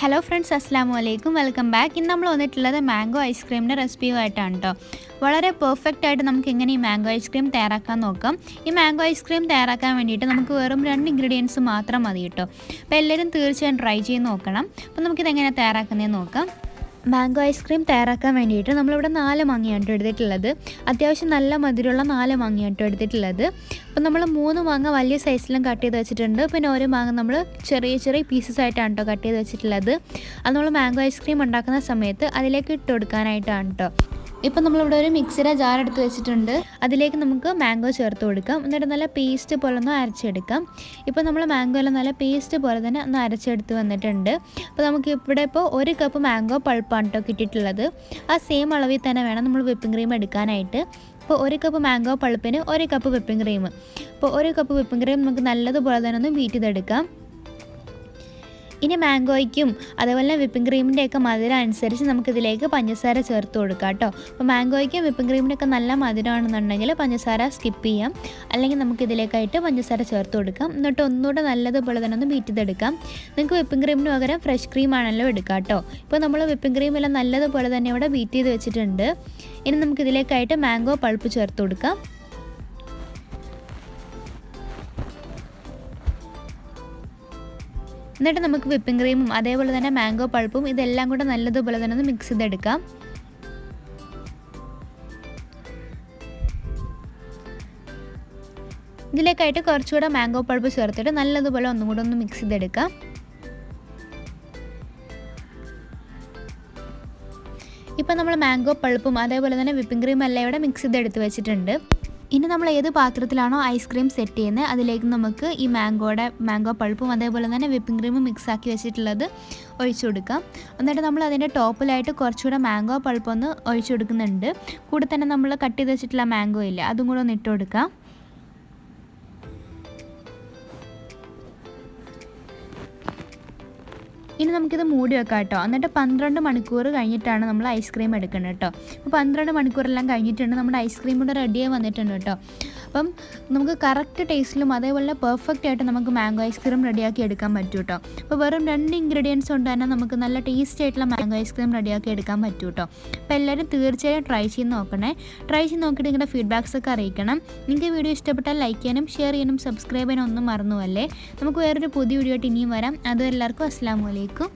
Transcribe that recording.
Hello friends അസ്സാം വലൈക്കും welcome back ഇന്ന് നമ്മൾ വന്നിട്ടുള്ളത് മാംഗോ ഐസ്ക്രീമിന്റെ റെസിപ്പിയുമായിട്ടാണ് കേട്ടോ വളരെ പെർഫെക്റ്റ് ആയിട്ട് നമുക്ക് എങ്ങനെ ഈ മാംഗോ ഐസ്ക്രീം തയ്യാറാക്കാൻ നോക്കാം. ഈ മാംഗോ ഐസ്ക്രീം തയ്യാറാക്കാൻ വേണ്ടിയിട്ട് നമുക്ക് വെറും രണ്ട് ഇൻഗ്രീഡിയൻസ് മാത്രം മതി കേട്ടോ അപ്പോൾ എല്ലാവരും തീർച്ചയായും ട്രൈ ചെയ്ത് നോക്കണം. അപ്പോൾ നമുക്കിത് എങ്ങനെ തയ്യാറാക്കുന്നതെന്ന് നോക്കാം. മാംഗോ ഐസ്ക്രീം തയ്യാറാക്കാൻ വേണ്ടിയിട്ട് നമ്മളിവിടെ നാല് മാങ്ങയാണ് എടുത്തിട്ടുള്ളത്. അത്യാവശ്യം നല്ല മധുരമുള്ള നാല് മാങ്ങയാണ് എടുത്തിട്ടുള്ളത്. അപ്പോൾ നമ്മൾ മൂന്ന് മാങ്ങ വലിയ സൈസിലും കട്ട് ചെയ്ത് വെച്ചിട്ടുണ്ട്. പിന്നെ ഒരു മാങ്ങ നമ്മൾ ചെറിയ ചെറിയ പീസസ് ആയിട്ടാണ് കേട്ടോ കട്ട് ചെയ്ത് വെച്ചിട്ടുള്ളത്. അത് നമ്മൾ മാംഗോ ഐസ്ക്രീം ഉണ്ടാക്കുന്ന സമയത്ത് അതിലേക്ക് ഇട്ട് കൊടുക്കാനായിട്ടാണ് കേട്ടോ ഇപ്പം നമ്മളിവിടെ ഒരു മിക്സിയുടെ ജാർ എടുത്ത് വെച്ചിട്ടുണ്ട്. അതിലേക്ക് നമുക്ക് മാംഗോ ചേർത്ത് കൊടുക്കാം. എന്നിട്ട് നല്ല പേസ്റ്റ് പോലെ ഒന്ന് അരച്ചെടുക്കാം. ഇപ്പോൾ നമ്മൾ മാംഗോ എല്ലാം നല്ല പേസ്റ്റ് പോലെ തന്നെ ഒന്ന് അരച്ചെടുത്ത് വന്നിട്ടുണ്ട്. അപ്പോൾ നമുക്ക് ഇവിടെ ഇപ്പോൾ ഒരു കപ്പ് മാംഗോ പൾപ്പാണ് കേട്ടോ കിട്ടിയിട്ടുള്ളത്. ആ സെയിം അളവിൽ തന്നെ വേണം നമ്മൾ വിപ്പിംഗ് ക്രീം എടുക്കാനായിട്ട്. അപ്പോൾ ഒരു കപ്പ് മാംഗോ പൾപ്പിന് ഒരു കപ്പ് വിപ്പിംഗ് ക്രീം അപ്പോൾ ഒരു കപ്പ് വിപ്പിംഗ് ക്രീം നമുക്ക് നല്ലതുപോലെ തന്നെ ഒന്ന് ബീറ്റ് ചെയ്തെടുക്കാം. ഇനി മാംഗോയ്ക്കും അതേപോലെ വിപ്പിംഗ് ക്രീമിന്റെ ഒക്കെ മധുരം അനുസരിച്ച് നമുക്കിതിലേക്ക് പഞ്ചസാര ചേർത്ത് കൊടുക്കാം കേട്ടോ. അപ്പോൾ മാംഗോയ്ക്കും വിപ്പിംഗ് ക്രീമിനൊക്കെ നല്ല മധുരമാണെന്നുണ്ടെങ്കിൽ പഞ്ചസാര സ്കിപ്പ് ചെയ്യാം. അല്ലെങ്കിൽ നമുക്കിതിലേക്കായിട്ട് പഞ്ചസാര ചേർത്ത് കൊടുക്കാം. എന്നിട്ട് ഒന്നുകൂടെ നല്ലതുപോലെ തന്നെ ഒന്ന് ബീറ്റ് ചെയ്തെടുക്കാം. നിങ്ങൾക്ക് വിപ്പിംഗ് ക്രീമിന് പകരം ഫ്രഷ് ക്രീം ആണല്ലോ എടുക്കാം കേട്ടോ. ഇപ്പോൾ നമ്മൾ വിപ്പിംഗ് ക്രീമെല്ലാം നല്ലതുപോലെ തന്നെ ഇവിടെ ബീറ്റ് ചെയ്ത് വെച്ചിട്ടുണ്ട്. ഇനി നമുക്കിതിലേക്കായിട്ട് മാംഗോ പൾപ്പ് ചേർത്ത് കൊടുക്കാം. എന്നിട്ട് നമുക്ക് വിപ്പിംഗ് ക്രീമും അതേപോലെ തന്നെ മാംഗോ പൾപ്പും ഇതെല്ലാം കൂടെ നല്ലതുപോലെ തന്നെ ഒന്ന് മിക്സ് ചെയ്തെടുക്കാം. ഇതിലേക്കായിട്ട് കുറച്ചുകൂടെ മാംഗോ പൾപ്പ് ചേർത്തിട്ട് നല്ലതുപോലെ ഒന്നും കൂടെ ഒന്ന് മിക്സ് ചെയ്തെടുക്കാം. ഇപ്പം നമ്മൾ മാംഗോ പൾപ്പും അതേപോലെ തന്നെ വിപ്പിംഗ് ക്രീം എല്ലാം ഇവിടെ മിക്സ് ചെയ്തെടുത്ത് വെച്ചിട്ടുണ്ട്. ഇനി നമ്മൾ ഏത് പാത്രത്തിലാണോ ഐസ്ക്രീം സെറ്റ് ചെയ്യുന്നത് അതിലേക്ക് നമുക്ക് ഈ മാംഗോയുടെ മാംഗോ പഴുപ്പും അതേപോലെ തന്നെ വിപ്പിംഗ് ക്രീമും മിക്സ് ആക്കി വെച്ചിട്ടുള്ളത് ഒഴിച്ചു കൊടുക്കാം. എന്നിട്ട് നമ്മൾ അതിന്റെ ടോപ്പിലായിട്ട് കുറച്ചുകൂടെ മാംഗോ പഴുപ്പൊന്ന് ഒഴിച്ചു കൊടുക്കുന്നുണ്ട്. കൂടെ തന്നെ നമ്മൾ കട്ട് ചെയ്ത് വെച്ചിട്ടുള്ള മാംഗോ ഇല്ല അതും കൂടെ ഒന്ന് ഇട്ട് കൊടുക്കാം. ഇനി നമുക്കിത് മൂടി വെക്കാം കേട്ടോ എന്നിട്ട് പന്ത്രണ്ട് മണിക്കൂർ കഴിഞ്ഞിട്ടാണ് നമ്മൾ ഐസ്ക്രീം എടുക്കുന്നത് കേട്ടോ. അപ്പോൾ പന്ത്രണ്ട് മണിക്കൂറെല്ലാം കഴിഞ്ഞിട്ടുണ്ട്. നമ്മുടെ ഐസ്ക്രീം കൂടെ റെഡിയായി വന്നിട്ടുണ്ട് കേട്ടോ. അപ്പം നമുക്ക് കറക്റ്റ് ടേസ്റ്റിലും അതേപോലെ പെർഫെക്റ്റ് ആയിട്ട് നമുക്ക് മാംഗോ ഐസ്ക്രീം റെഡിയാക്കി എടുക്കാൻ പറ്റും കേട്ടോ അപ്പോൾ വെറും രണ്ട് ഇൻഗ്രീഡിയൻസ് കൊണ്ട് തന്നെ നമുക്ക് നല്ല ടേസ്റ്റ് ആയിട്ടുള്ള മാംഗോ ഐസ്ക്രീം റെഡിയാക്കി എടുക്കാൻ പറ്റും കേട്ടോ അപ്പോൾ എല്ലാവരും തീർച്ചയായും ട്രൈ ചെയ്ത് നോക്കണേ. ട്രൈ ചെയ്ത് നോക്കിയിട്ട് നിങ്ങളുടെ ഫീഡ്ബാക്സ് ഒക്കെ അറിയിക്കണം. നിങ്ങൾക്ക് വീഡിയോ ഇഷ്ടപ്പെട്ടാൽ ലൈക്ക് ചെയ്യാനും ഷെയർ ചെയ്യാനും സബ്സ്ക്രൈബ് ചെയ്യാനും ഒന്നും മറന്നുവല്ലേ? നമുക്ക് വേറൊരു പുതിയ വീഡിയോ ആയിട്ട് ഇനിയും വരാം. അതും എല്ലാവർക്കും അസ്സാം വലൈക്കും